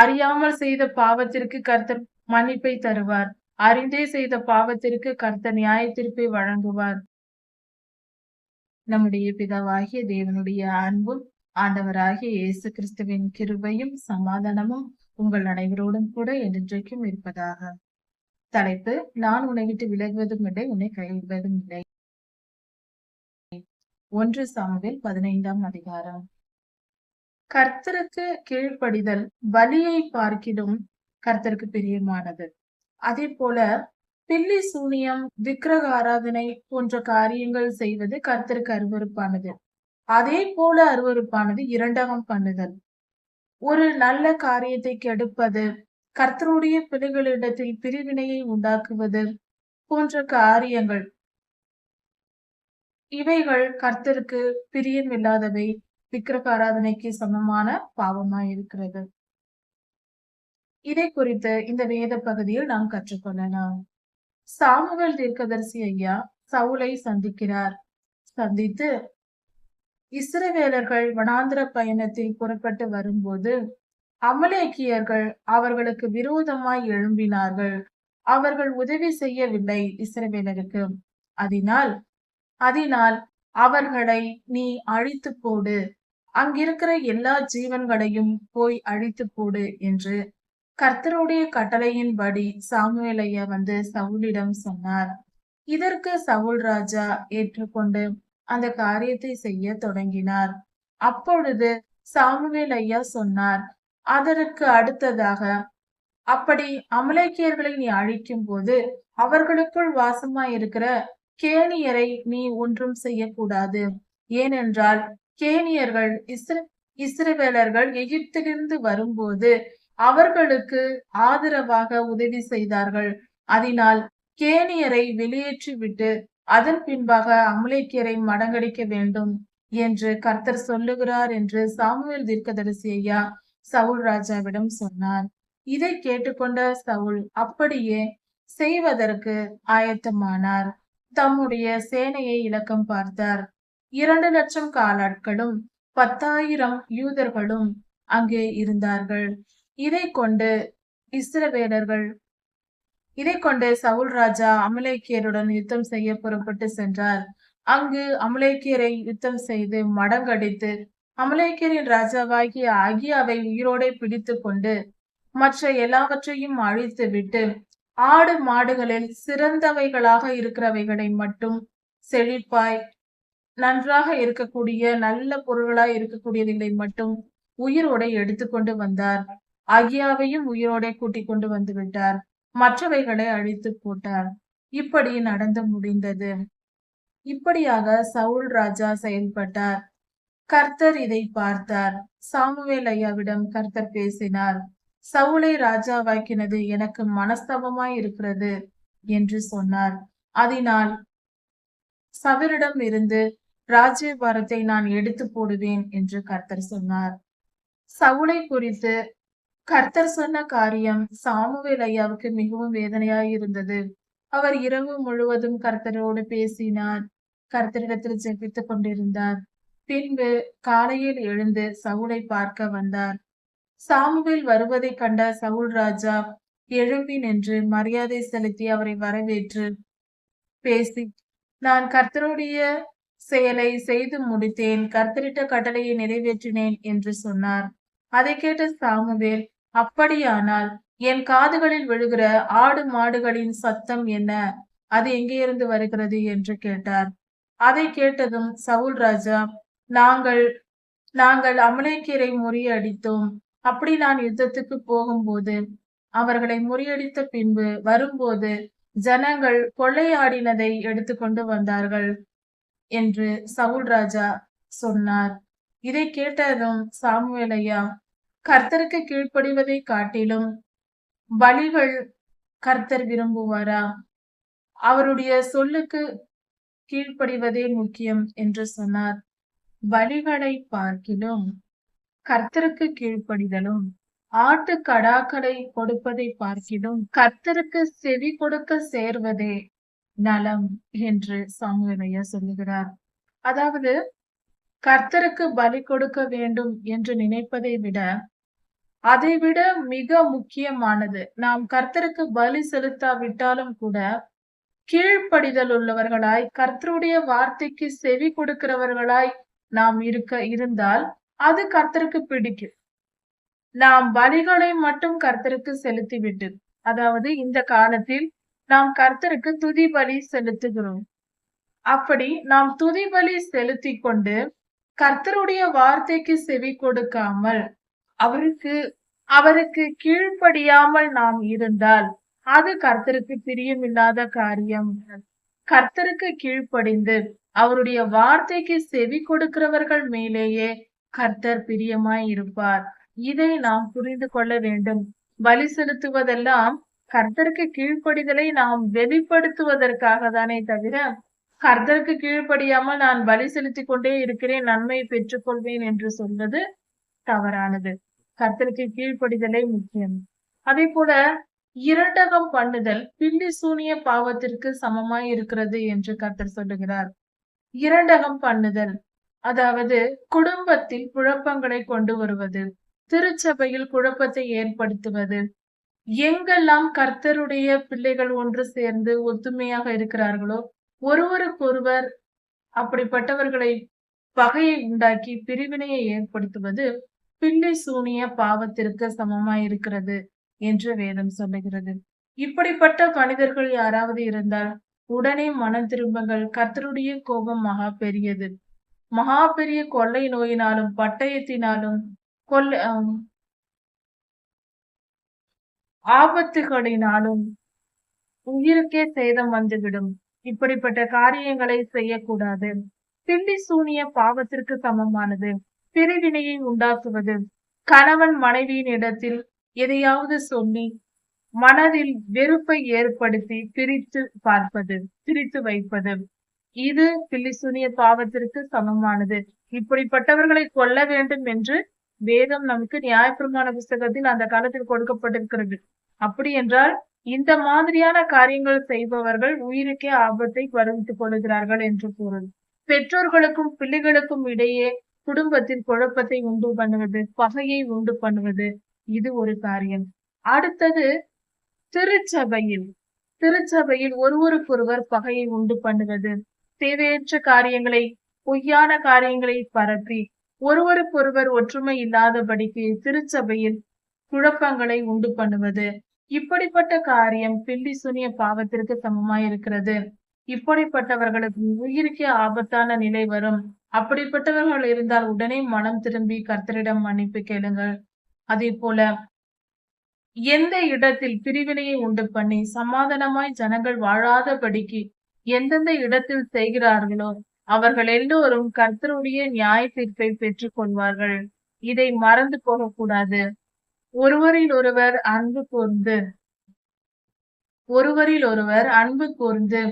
அறியாமல் செய்த பாவத்திற்கு கர்த்தர் மன்னிப்பை தருவார். அறிந்தே செய்த பாவத்திற்கு கர்த்தர் நியாய தீர்ப்பை வழங்குவார். நம்முடைய பிதாவாகிய தேவனுடைய அன்பும் ஆண்டவராகிய இயேசு கிறிஸ்துவின் கிருபையும் சமாதானமும் உங்கள் அனைவரோடும் கூட என்றைக்கும் இருப்பதாக. தலைப்பு நான் உன்னை விட்டு விலகுவதும் இல்லை உன்னை கைவிடுவதும் இல்லை. ஒன்று சாமுவேல் பதினைந்தாம் அதிகாரம். கர்த்தருக்கு கீழ்ப்படிதல் பலியை பார்க்கிலும் கர்த்தருக்கு பிரியமானது. அதே போல பில்லி சூனியம் விக்கிரக ஆராதனை போன்ற காரியங்கள் செய்வது கர்த்தருக்கு அருவருப்பானது. அதே போல அருவருப்பானது இரண்டாம் பண்ணுதல். ஒரு நல்ல காரியத்தை கெடுப்பது கர்த்தருடைய பிள்ளைகளிடத்தில் பிரிவினையை உண்டாக்குவது போன்ற காரியங்கள். இவைகள் கர்த்தருக்கு பிரியமில்லாதவை விக்கிரக ஆராதனைக்கு சமமான பாவமாய் இருக்கிறது. இதை குறித்து இந்த வேத பகுதியில் நாம் கற்றுக்கொள்ளலாம். சாமுவேல் தீர்க்கதரிசி ஐயா சவுலை சந்திக்கிறார். சந்தித்து இஸ்ரவேலர்கள் வனாந்திர பயணத்தில் புறப்பட்டு வரும்போது அமலேக்கியர்கள் அவர்களுக்கு விரோதமாய் எழும்பினார்கள். அவர்கள் உதவி செய்யவில்லை இஸ்ரவேலருக்கு. அதனால் அதனால் அவர்களை நீ அழித்து போடு. அங்கிருக்கிற எல்லா ஜீவன்களையும் போய் அழித்து போடு என்று கர்த்தருடைய கட்டளையின்படி சாமுவேலைய வந்து சவுலிடம் சொன்னார். இதற்கு சவுல் ராஜா ஏற்றுக்கொண்டு அந்த காரியத்தை செய்ய தொடங்கினார். அப்பொழுது சாமுவேல் ஐயா சொன்னார் அதற்கு அடுத்ததாக அப்படி அமலேக்கியர்களை நீ அழிக்கும் போது அவர்களுக்குள் வாசமாயிருக்கிற கேணியரை நீ ஒன்றும் செய்யக்கூடாது. ஏனென்றால் கேணியர்கள் இஸ்ர இஸ்ரவேலர்கள் எகிப்திலிருந்து வரும்போது அவர்களுக்கு ஆதரவாக உதவி செய்தார்கள். அதனால் கேணியரை வெளியேற்றி விட்டு அதன் பின்பாக அமலேக்கியரை மடங்கடிக்க வேண்டும் என்று கர்த்தர் சொல்லுகிறார் என்று சாமுவேல் தீர்க்கதரிசி ஐயா சவுல் ராஜாவிடம் சொன்னார். இதை கேட்டுக்கொண்ட சவுல் அப்படியே செய்வதற்கு ஆயத்தமானார். தம்முடைய சேனையை இலக்கம் பார்த்தார். இரண்டு லட்சம் காலாட்களும் பத்தாயிரம் யூதர்களும் அங்கே இருந்தார்கள். இதை கொண்டு இஸ்ரவேலர்கள் இதை கொண்டு சவுல் ராஜா அமலேக்கியருடன் யுத்தம் செய்ய புறப்பட்டு சென்றார். அங்கு அமலேக்கியரை யுத்தம் செய்து மடங்கடித்து அமலேக்கியரின் ராஜாவாகிய ஆகியாவை உயிரோடே பிடித்து கொண்டு மற்ற எல்லாவற்றையும் அழித்து விட்டு ஆடு மாடுகளில் சிறந்தவைகளாக இருக்கிறவைகளை மட்டும் செழிப்பாய் நன்றாக இருக்கக்கூடிய நல்ல பொருள்களாய் இருக்கக்கூடியவைகளை மட்டும் உயிரோட எடுத்துக்கொண்டு வந்தார். அகியாவையும் உயிரோட கூட்டிக் கொண்டு வந்து விட்டார். மற்றவைகளை அழித்து போட்டார். இப்படி நடந்து முடிந்தது. இப்படியாக சவுல் ராஜா செயல்பட்டார். கர்த்தர் இதை பார்த்தார். சாமுவேல் ஐயாவிடம் கர்த்தர் பேசினார். சவுளை ராஜாவாக்கினது எனக்கு மனஸ்தபமாய் இருக்கிறது என்று சொன்னார். அதனால் சவரிடம் இருந்து ராஜ்யபாரத்தை நான் எடுத்து போடுவேன் என்று கர்த்தர் சொன்னார். சவுளை குறித்து கர்த்தர் சொன்ன காரியம் சாமுவேல் ஐயாவுக்கு மிகவும் வேதனையாய் இருந்தது. அவர் இரவு முழுவதும் கர்த்தரோடு பேசினார். கர்த்தரிடத்தில் ஜெபித்துக் கொண்டிருந்தார். பின்பு காலையில் எழுந்து சவுளை பார்க்க வந்தார். சாமுவேல் வருவதை கண்ட சவுல் ராஜா எழும்பி நின்று மரியாதை செலுத்தி அவரை வரவேற்று பேசி நான் கர்த்தருடைய செயலை செய்து முடித்தேன் கர்த்தரிட்ட கட்டளையை நிறைவேற்றினேன் என்று சொன்னார். அதை கேட்ட சாமுவேல் அப்படியானால் என் காதுகளில் விழுகிற ஆடு மாடுகளின் சத்தம் என்ன? அது எங்கேயிருந்து வருகிறது? என்று கேட்டார். அதை கேட்டதும் சவுல் ராஜா நாங்கள் நாங்கள் அமலேக்கியரை முறியடித்தோம். அப்படி நான் யுத்தத்துக்கு போகும்போது அவர்களை முறியடித்த பின்பு வரும்போது ஜனங்கள் கொள்ளையாடினதை எடுத்துக்கொண்டு வந்தார்கள். என்று சவுல் ராஜா சொன்னார். இதை கேட்டதும் சாமுவேலையா கர்த்தருக்கு கீழ்ப்படிவதை காட்டிலும் பலிகள் கர்த்தர் விரும்புவாரா? அவருடைய சொல்லுக்கு கீழ்ப்படிவதே முக்கியம் என்று சொன்னார். பலிகளை பார்க்கிலும் கர்த்தருக்கு கீழ்ப்படிதலும் ஆட்டு கடாக்களை கொடுப்பதை பார்க்கிலும் கர்த்தருக்கு செவி கொடுக்க சேர்வதே நலம் என்று சாமுவேலையா சொல்லுகிறார். அதாவது கர்த்தருக்கு பலி கொடுக்க வேண்டும் என்று நினைப்பதை விட அதைவிட மிக முக்கியமானது நாம் கர்த்தருக்கு பலி செலுத்தாவிட்டாலும் கூட கீழ்ப்படிதல் உள்ளவர்களாய் கர்த்தருடைய வார்த்தைக்கு செவி கொடுக்கிறவர்களாய் நாம் இருக்க இருந்தால் அது கர்த்தருக்கு பிடிக்கும். நாம் பலிகளை மட்டும் கர்த்தருக்கு செலுத்திவிட்டு அதாவது இந்த காலத்தில் நாம் கர்த்தருக்கு துதி பலி செலுத்துகிறோம். அப்படி நாம் துதி பலி செலுத்தி கொண்டு கர்த்தருடைய வார்த்தைக்கு செவி கொடுக்காமல் அவருக்கு அவருக்கு கீழ்ப்படியாமல் நாம் இருந்தால் அது கர்த்தருக்கு பிரியமில்லாத காரியம். கர்த்தருக்கு கீழ்ப்படிந்து அவருடைய வார்த்தைக்கு செவி கொடுக்கிறவர்கள் மேலேயே கர்த்தர் பிரியமாய் இருப்பார். இதை நாம் புரிந்து கொள்ள வேண்டும். பலி செலுத்துவதெல்லாம் கர்த்தருக்கு கீழ்ப்படிதலை நாம் வெளிப்படுத்துவதற்காக தானே தவிர கர்த்தருக்கு கீழ்ப்படியாமல் நான் பலி செலுத்தி கொண்டே இருக்கிறேன் நன்மை பெற்றுக்கொள்வேன் என்று சொல்வது தவறானது. கர்த்தருக்கு கீழ்ப்படிதலே முக்கியம். அதே போல இரண்டகம் பண்ணுதல் பில்லி சூனிய பாவத்திற்கு சமமாய் இருக்கிறது என்று கர்த்தர் சொல்லுகிறார். இரண்டகம் பண்ணுதல் அதாவது குடும்பத்தில் குழப்பங்களை கொண்டு வருவது திருச்சபையில் குழப்பத்தை ஏற்படுத்துவது எங்கெல்லாம் கர்த்தருடைய பிள்ளைகள் ஒன்று சேர்ந்து ஒத்துமையாக இருக்கிறார்களோ ஒருவருக்கொருவர் அப்படிப்பட்டவர்களை பகையை உண்டாக்கி பிரிவினையை ஏற்படுத்துவது பிள்ளை சூனிய பாவத்திற்கு சமமாய் இருக்கிறது என்று வேதம் சொல்லுகிறது. இப்படிப்பட்ட மனிதர்கள் யாராவது இருந்தால் உடனே மனம் திரும்புங்கள். கர்த்தருடைய கோபம் மகா பெரியது. மகா பெரிய கொள்ளை நோயினாலும் பட்டயத்தினாலும் கொள்ளை ஆபத்துகளினாலும் உயிருக்கே சேதம் வந்துவிடும். இப்படிப்பட்ட காரியங்களை செய்யக்கூடாது. பில்லி சூனிய பாவத்திற்கு சமமானது. பிரிவினையை உண்டாக்குவது. கணவன் மனைவியின் இடத்தில் எதையாவது சொல்லி மனதில் வெறுப்பை ஏற்படுத்தி பிரித்து பார்ப்பது பிரித்து வைப்பது. இது பில்லிசூனிய பாவத்திற்கு சமமானது. இப்படிப்பட்டவர்களை கொல்ல வேண்டும் என்று வேதம் நமக்கு நியாயப்பிரமாண புஸ்தகத்தில் அந்த காலத்தில் கொடுக்கப்பட்டிருக்கிறது. அப்படி என்றால் இந்த மாதிரியான காரியங்கள் செய்பவர்கள் உயிருக்கே ஆபத்தை வருவித்துக் கொள்கிறார்கள் என்று பொருள் பெற்றோர்களுக்கும் பிள்ளைகளுக்கும் இடையே குடும்பத்தில் குழப்பத்தை உண்டு பண்ணுவது பகையை உண்டு பண்ணுவது இது ஒரு காரியம். அடுத்தது திருச்சபையில் திருச்சபையில் ஒருவருக்கொருவர் பகையை உண்டு பண்ணுவது. தேவையற்ற காரியங்களை பொய்யான காரியங்களை பரப்பி ஒருவருக்கொருவர் ஒற்றுமை இல்லாதபடிக்கு திருச்சபையில் குழப்பங்களை உண்டு பண்ணுவது. இப்படிப்பட்ட காரியம் பில்லி சுனிய பாவத்திற்கு சமமாய் இருக்கிறது இப்படிப்பட்டவர்களுக்கு உயிருக்கே ஆபத்தான நிலை வரும். அப்படிப்பட்டவர்கள் இருந்தால் உடனே மனம் திரும்பி கர்த்தரிடம் மன்னிப்பு கேளுங்கள். அதே போல எந்த இடத்தில் பிரிவினையை உண்டு பண்ணி சமாதானமாய் ஜனங்கள் வாழாதபடிக்கு எந்தெந்த இடத்தில் செய்கிறார்களோ அவர்கள் எல்லோரும் கர்த்தருடைய நியாய தீர்ப்பை பெற்றுக் கொள்வார்கள். இதை மறந்து போகக்கூடாது. ஒருவரில் ஒருவர் அன்பு கூர்ந்து. ஒருவரில் ஒருவர் அன்பு கூர்ந்து.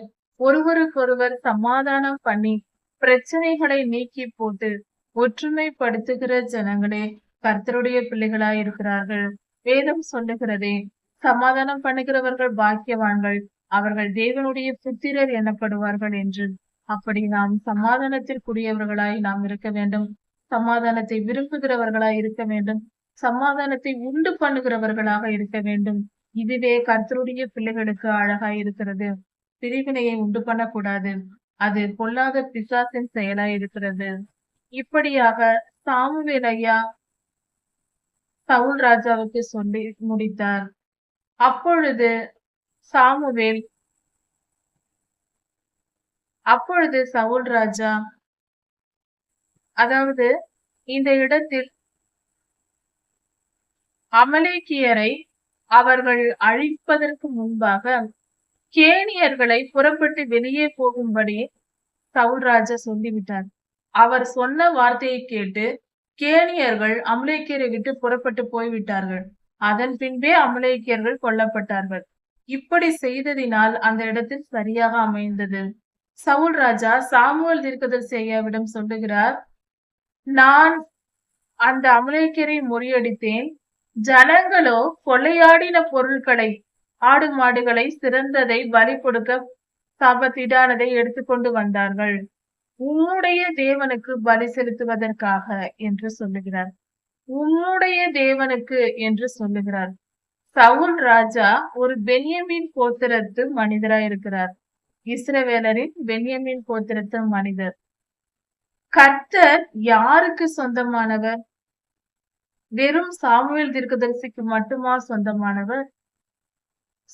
ஒருவருக்கொருவர் சமாதானம் பண்ணி பிரச்சனைகளை நீக்கி போட்டு ஒற்றுமைப்படுத்துகிற ஜனங்களே கர்த்தருடைய பிள்ளைகளாய் இருக்கிறார்கள் வேதம் சொல்லுகிறதே சமாதானம் பண்ணுகிறவர்கள் பாக்கியவான்கள் அவர்கள் தேவனுடைய புத்திரர் எனப்படுவார்கள் என்று. அப்படி நாம் சமாதானத்திற்குரியவர்களாய் நாம் இருக்க வேண்டும். சமாதானத்தை விரும்புகிறவர்களாய் இருக்க வேண்டும். சமாதானத்தை உண்டு பண்ணுகிறவர்களாக இருக்க வேண்டும். இதுவே கர்த்தருடைய பிள்ளைகளுக்கு அழகாய் இருக்கிறது. பிரிவினையை உண்டு பண்ணக்கூடாது. அது பொல்லாத பிசாசின் செயலாய் இருக்கிறது. இப்படியாக சாமுவேல் ஐயா சவுல் ராஜாவுக்கு சொல்லி முடித்தார். அப்பொழுது சாமுவேல் அப்பொழுது சவுல் ராஜா அதாவது இந்த இடத்தில் அமலேக்கியரை அவர்கள் அழிப்பதற்கு முன்பாக கேனியர்களை புறப்பட்டு வெளியே போகும்படி சவுல் ராஜா சொல்லிவிட்டார். அவர் சொன்ன வார்த்தையை கேட்டு கேனியர்கள் அமலேக்கியரை விட்டு புறப்பட்டு போய்விட்டார்கள். அதன் பின்பே அமலேக்கியர்கள் கொல்லப்பட்டார்கள். இப்படி செய்ததினால் அந்த இடத்தில் சரியாக அமைந்தது. சவுல் ராஜா சாமுவல் தீர்க்கதரிசியாவிடம் சொல்லுகிறார் நான் அந்த அமலேக்கரை முறியடித்தேன். ஜனங்களோ கொள்ளையாடின பொருட்களை ஆடு மாடுகளை சிறந்ததை பலி கொடுக்க சாபத்திடானதை எடுத்துக்கொண்டு வந்தார்கள். உன்னுடைய தேவனுக்கு பலி செலுத்துவதற்காக என்று சொல்லுகிறார். உம்முடைய தேவனுக்கு என்று சொல்லுகிறார். சவுல் ராஜா ஒரு பென்யமின் கோத்திரத்து மனிதராயிருக்கிறார். இஸ்ரவேலரின் பென்யமின் கோத்திரத்து மனிதர். கர்த்தர் யாருக்கு சொந்தமானவர்? வெறும் சாமுவேல் தீர்க்கதரிசிக்கு மட்டுமா சொந்தமானவர்?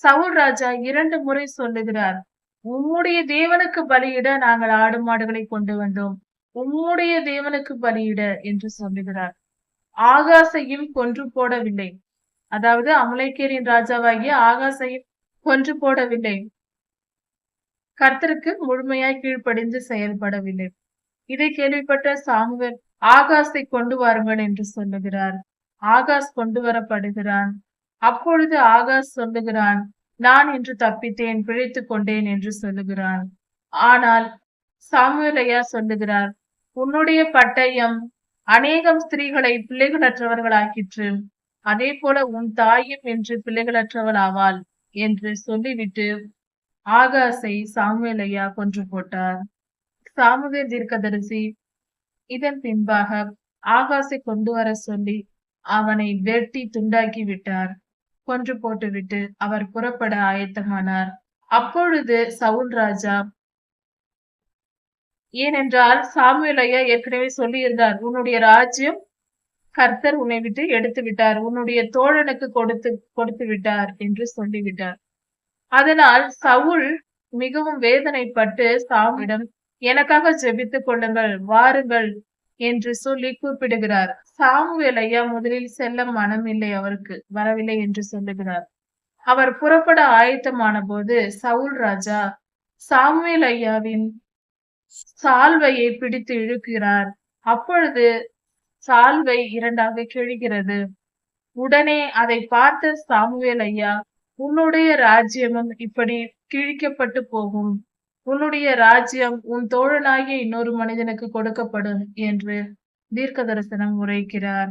சவுல் ராஜா இரண்டு முறை சொல்லுகிறார் உம்முடைய தேவனுக்கு பலியிட நாங்கள் ஆடு மாடுகளை கொண்டு வந்தோம். உம்முடைய தேவனுக்கு பலியிட என்று சொல்லுகிறார். ஆகாசையும் கொன்று போடவில்லை. அதாவது அமலைக்கேரின் ராஜாவாகிய ஆகாசையும் கொன்று போடவில்லை. கர்த்தருக்கு முழுமையாய் கீழ்ப்படிந்து செயல்படவில்லை. இதை கேள்விப்பட்ட சாமுவேல் ஆகாஸை கொண்டு வாருங்கள் என்று சொல்லுகிறார். ஆகாஸ் கொண்டு வரப்படுகிறான். அப்பொழுது ஆகாஷ் சொல்லுகிறான் நான் இன்று தப்பித்தேன் பிழைத்துக் கொண்டேன் என்று சொல்லுகிறான். ஆனால் சாமுவேலையா சொல்லுகிறார் உன்னுடைய பட்டயம் அநேகம் ஸ்திரீகளை பிள்ளைகளற்றவர்களாக்கிற்று. அதே போல உன் தாயும் என்று பிள்ளைகளற்றவள் ஆவாள் என்று சொல்லிவிட்டு ஆகாசை சாமுவேலையா கொன்று போட்டார். சாமுவேல் தீர்க்கதரிசி இதன் பின்பாக ஆகாசை கொண்டு வர சொல்லி அவனை வெட்டி துண்டாக்கி விட்டார். கொன்று போட்டுவிட்டு அவர் புறப்பட ஆயத்தமானார். அப்பொழுது சவுல் ராஜா ஏனென்றால் சாமுவேல் ஐயா ஏற்கனவே சொல்லியிருந்தார் உன்னுடைய ராஜ்யம் கர்த்தர் உன்னை விட்டு எடுத்து விட்டார் உன்னுடைய தோழனுக்கு கொடுத்து கொடுத்து விட்டார் என்று சொல்லிவிட்டார். அதனால் சவுல் மிகவும் வேதனைப்பட்டு சாமிடம் எனக்காக ஜெபித்துக் கொள்ளுங்கள் வாருங்கள் என்று சொல்லி கூப்பிடுகிறார். சாமுவேல் ஐயா முதலில் செல்ல மனமில்லை அவருக்கு வரவில்லை என்று சொல்லுகிறார். அவர் புறப்பட ஆயத்தமான போது சவுல் ராஜா சாமுவேல் ஐயாவின் சால்வையை பிடித்து இழுக்கிறார். அப்பொழுது சால்வை இரண்டாக கிழிகிறது. உடனே அதை பார்த்த சாமுவேல் ஐயா உன்னுடைய ராஜ்யமும் இப்படி கிழிக்கப்பட்டு போகும். உன்னுடைய ராஜ்யம் உன் தோழனாகிய இன்னொரு மனிதனுக்கு கொடுக்கப்படும் என்று தீர்க்க தரிசனம் உரைக்கிறார்.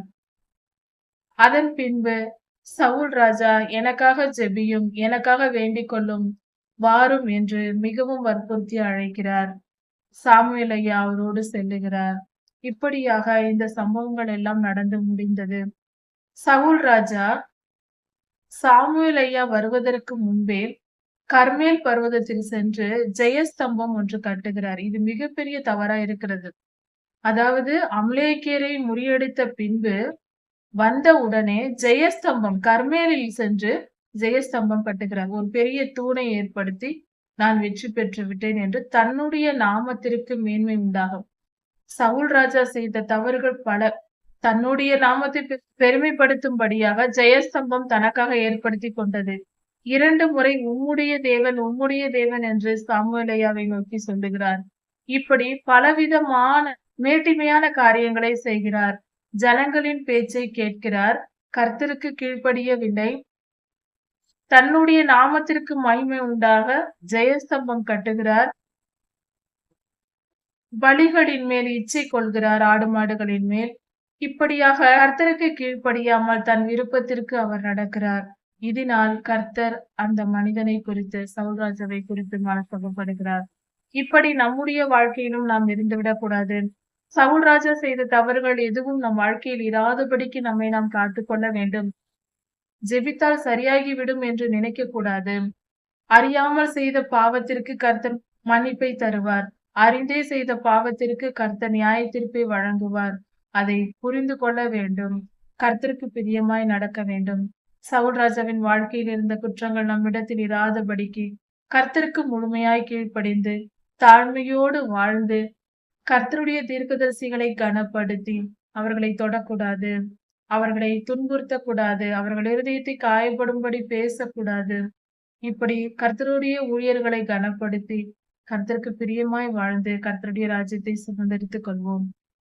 அதன் பின்பு சவுல் ராஜா எனக்காக ஜெபியும் எனக்காக வேண்டிக் கொள்ளும் வாரும் என்று மிகவும் வற்புறுத்தி அழைக்கிறார். சாமுவேல் ஐயா அவரோடு செல்லுகிறார். இப்படியாக இந்த சம்பவங்கள் எல்லாம் நடந்து முடிந்தது. சவுல் ராஜா சாமுவேல் ஐயா வருவதற்கு முன்பே கர்மேல் பர்வதத்தில் சென்று ஜெயஸ்தம்பம் ஒன்று கட்டுகிறார். இது மிகப்பெரிய தவறா இருக்கிறது. அதாவது அம்லேக்கேரை முறியடித்த பின்பு வந்த உடனே ஜெயஸ்தம்பம் கர்மேலில் சென்று ஜெயஸ்தம்பம் கட்டுகிறார். ஒரு பெரிய தூணை ஏற்படுத்தி நான் வெற்றி பெற்று விட்டேன் என்று தன்னுடைய நாமத்திற்கு மேன்மை உண்டாகும். சவுல் ராஜா செய்த தவறுகள் பல. தன்னுடைய நாமத்தை பெருமைப்படுத்தும்படியாக ஜெயஸ்தம்பம் தனக்காக ஏற்படுத்தி கொண்டது. இரண்டு முறை உம்முடைய தேவன் உம்முடைய தேவன் என்று சாமுவேலையாவை நோக்கி சொல்லுகிறார். இப்படி பலவிதமான மேட்டிமையான காரியங்களை செய்கிறார். ஜனங்களின் பேச்சை கேட்கிறார். கர்த்தருக்கு கீழ்ப்படியவில்லை. தன்னுடைய நாமத்திற்கு மகிமை உண்டாக ஜெயஸ்தம்பம் கட்டுகிறார். பலிகளின் மேல் இச்சை கொள்கிறார். ஆடு மாடுகளின் மேல் இப்படியாக கர்த்தருக்கு கீழ்ப்படியாமல் தன் விருப்பத்திற்கு அவர் நடக்கிறார். இதனால் கர்த்தர் அந்த மனிதனை குறித்து சௌராஜவை குறித்து மனசகப்படுகிறார். இப்படி நம்முடைய வாழ்க்கையிலும் நாம் இருந்துவிடக் கூடாது சவுல்ராஜா செய்த தவறுகள் எதுவும் நம் வாழ்க்கையில் இராதபடிக்கு நம்மை நாம் காத்துக்கொள்ள வேண்டும். ஜெபித்தால் சரியாகிவிடும் என்று நினைக்க கூடாது அறியாமல் செய்த பாவத்திற்கு கர்த்தர் மன்னிப்பை தருவார். அறிந்தே செய்த பாவத்திற்கு கர்த்தர் நியாயத்திற்பை வழங்குவார். அதை புரிந்து கொள்ள வேண்டும். கர்த்தருக்கு பிரியமாய் நடக்க வேண்டும். சவுல் ராஜாவின் வாழ்க்கையில் இருந்த குற்றங்கள் நம்மிடத்தில் இராதபடிக்கு கர்த்தருக்கு முழுமையாய் கீழ்ப்படிந்து தாழ்மையோடு வாழ்ந்து கர்த்தருடைய தீர்க்கதரிசிகளை கனப்படுத்தி அவர்களை தொடக்கூடாது. அவர்களை துன்புறுத்தக்கூடாது. அவர்கள் இருதயத்தை காயப்படும்படி பேசக்கூடாது. இப்படி கர்த்தருடைய ஊழியர்களை கனப்படுத்தி கர்த்தருக்கு பிரியமாய் வாழ்ந்து கர்த்தருடைய ராஜ்யத்தை சுதந்திரித்துக் கொள்வோம்.